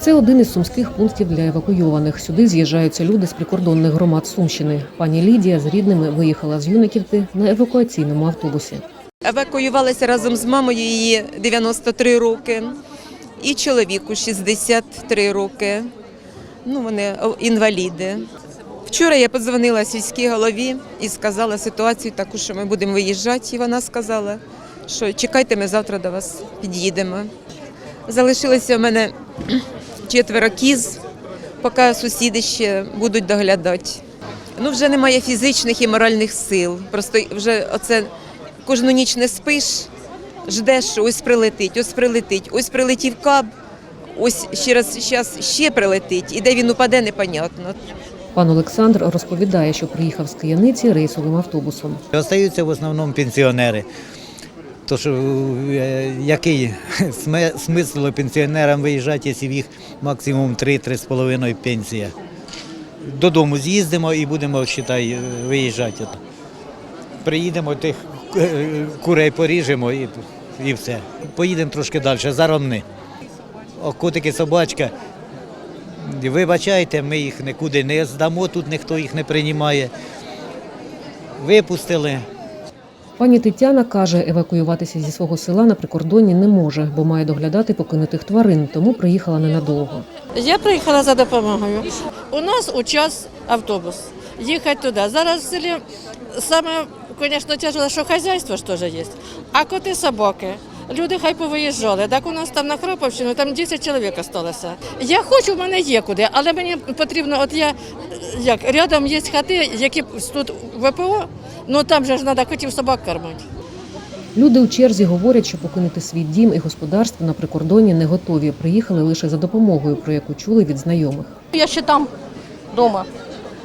Це один із сумських пунктів для евакуйованих. Сюди з'їжджаються люди з прикордонних громад Сумщини. Пані Лідія з рідними виїхала з Юниківки на евакуаційному автобусі. Евакуювалася разом з мамою її 93 роки і чоловіку 63 роки. Ну, вони інваліди. Вчора я подзвонила сільській голові і сказала ситуацію таку, що ми будемо виїжджати. І вона сказала, що чекайте, ми завтра до вас під'їдемо. Залишилося в мене четверо кіз, поки сусіди ще будуть доглядати. Ну, вже немає фізичних і моральних сил. Просто вже оце кожну ніч не спиш, ждеш, що ось прилетить, ось прилетить, ось прилетів каб, ось ще раз зараз ще прилетить, і де він упаде, непонятно. Пан Олександр розповідає, що приїхав з Кияниці рейсовим автобусом. Остаються в основному пенсіонери. Тож е, який смисл пенсіонерам виїжджати, якщо в їх максимум 3-3,5 пенсія. Додому з'їздимо і будемо, вважай, виїжджати. Приїдемо, тих е, курей поріжемо і, і все. Поїдемо трошки далі, за Ромни. О, котики, собачка. Вибачайте, ми їх нікуди не здамо, тут ніхто їх не приймає. Випустили. Пані Тетяна каже, евакуюватися зі свого села на прикордонні не може, бо має доглядати покинутих тварин, тому приїхала ненадовго. Я приїхала за допомогою. У нас у час автобус. Їхати туди. Зараз в селі саме, звісно, тяжело, що хазяйство ж теж є. А коти собаки. Люди хай повиїжджали. Так у нас там на Храповщину там 10 чоловік залишилося. Я хочу, в мене є куди, але мені потрібно, от я як рядом є хати, які тут ВПО, ну там же ж треба котів собак кормити. Люди у черзі говорять, що покинути свій дім і господарство на прикордонні не готові. Приїхали лише за допомогою, про яку чули від знайомих. Я ще там вдома.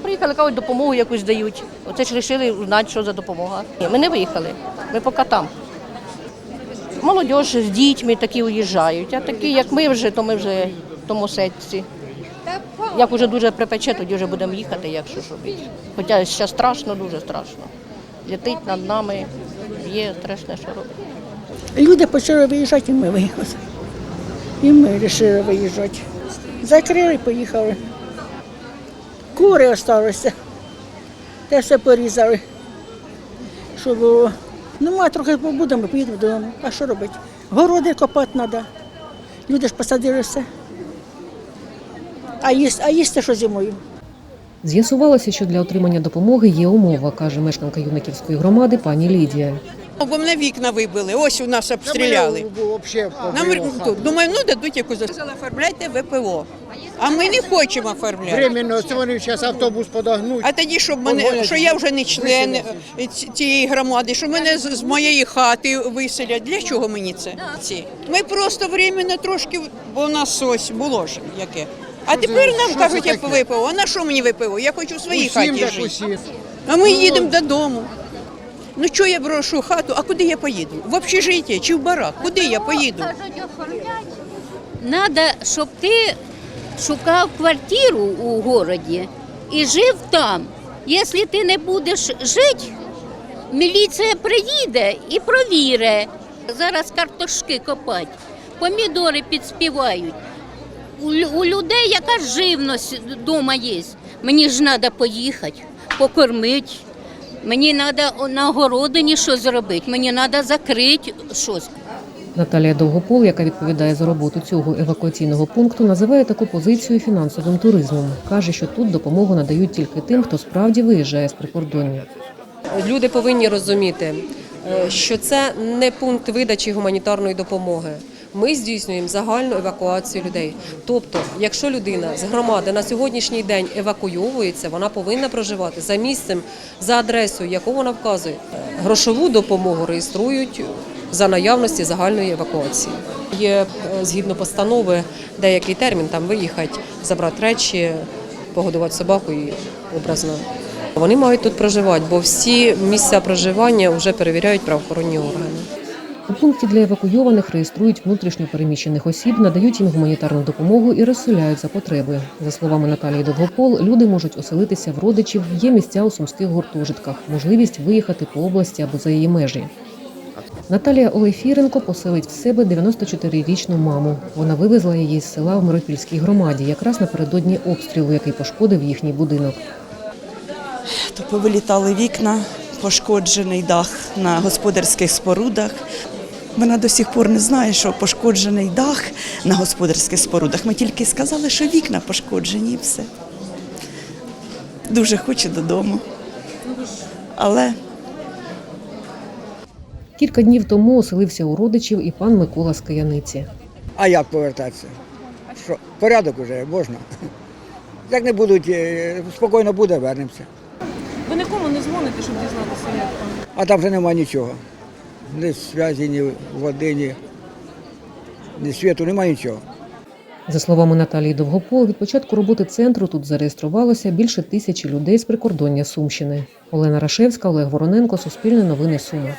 Приїхали, кажуть, допомогу якусь дають. Оце ж вирішили знати, що за допомога. Ні, ми не виїхали, ми поки там. Молодь з дітьми такі уїжджають, а такі, як ми вже, то ми вже в тому сетці. Як вже дуже припече, тоді вже будемо їхати, якщо що робити. Хоча ще страшно, дуже страшно. Летить над нами, є страшне, що робити. Люди почали виїжджати, і ми виїхали. І ми вирішили виїжджати. Закрили, поїхали. Кури залишилися. Те все порізали. Що було. Ну, ми трохи побудемо, поїдемо додому. А що робити? Городи копати треба. Люди ж посадили все. А їсти, а їсти що зимою? З'ясувалося, що для отримання допомоги є умова, каже мешканка Юниківської громади пані Лідія. Бо мене вікна вибили, ось у нас обстріляли. Нам тут, думаю, ну дадуть якусь Сказали, оформляйте ВПО. А ми не хочемо оформляти. Временно, це вони зараз автобус подогнуть. А тоді, щоб мене, що я вже не член цієї громади, що мене з з моєї хати виселять. Для чого мені це? Ми просто временно трошки, бо у нас ось було ж яке. А тепер нам кажуть, таке? ВПО. А на що мені ВПО? Я хочу в своїй хаті жити. А ми їдемо додому. Ну що я брошу хату, а куди я поїду? В общежиття чи в барак? Куди я поїду? Надо, щоб ти шукав квартиру у городі і жив там. Якщо ти не будеш жити, міліція приїде і провіре. Зараз картошки копать, помідори підспівають. У, людей якась живність вдома є. Мені ж треба поїхати, покормити. Мені треба на огородині щось зробити, мені треба закрити щось. Наталія Довгопол, яка відповідає за роботу цього евакуаційного пункту, називає таку позицію фінансовим туризмом. Каже, що тут допомогу надають тільки тим, хто справді виїжджає з прикордоння. Люди повинні розуміти, е, що це не пункт видачі гуманітарної допомоги. Ми здійснюємо загальну евакуацію людей. Тобто, якщо людина з громади на сьогоднішній день евакуйовується, вона повинна проживати за місцем, за адресою, яку вона вказує. Грошову допомогу реєструють за наявності загальної евакуації. Є е, згідно постанови деякий термін там виїхати, забрати речі, погодувати собаку і образно. Вони мають тут проживати, бо всі місця проживання вже перевіряють правоохоронні органи. У пункті для евакуйованих реєструють внутрішньо переміщених осіб, надають їм гуманітарну допомогу і розселяють за потреби. За словами Наталії Довгопол, люди можуть оселитися в родичів, є місця у сумських гуртожитках, можливість виїхати по області або за її межі. Наталія Олефіренко поселить в себе 94-річну маму. Вона вивезла її з села в Миропільській громаді, якраз напередодні обстрілу, який пошкодив їхній будинок. То повилітали вікна, пошкоджений дах на господарських спорудах. Вона до сих пор не знає, що пошкоджений дах на господарських спорудах. Ми тільки сказали, що вікна пошкоджені і все. Дуже хоче додому. Але Кілька днів тому оселився у родичів і пан Микола з Каяниці. А як повертатися? Що, порядок уже можна. Як не будуть, е, спокійно буде, вернемося. Ви нікому не дзвоните, щоб дізнатися, як там? А там вже немає нічого. Ні зв'язі, ні води, ні, ні світу, немає нічого. За словами Наталії Довгопол, від початку роботи центру тут зареєструвалося більше тисячі людей з прикордоння Сумщини. Олена Рашевська, Олег Вороненко, Суспільне новини Суми.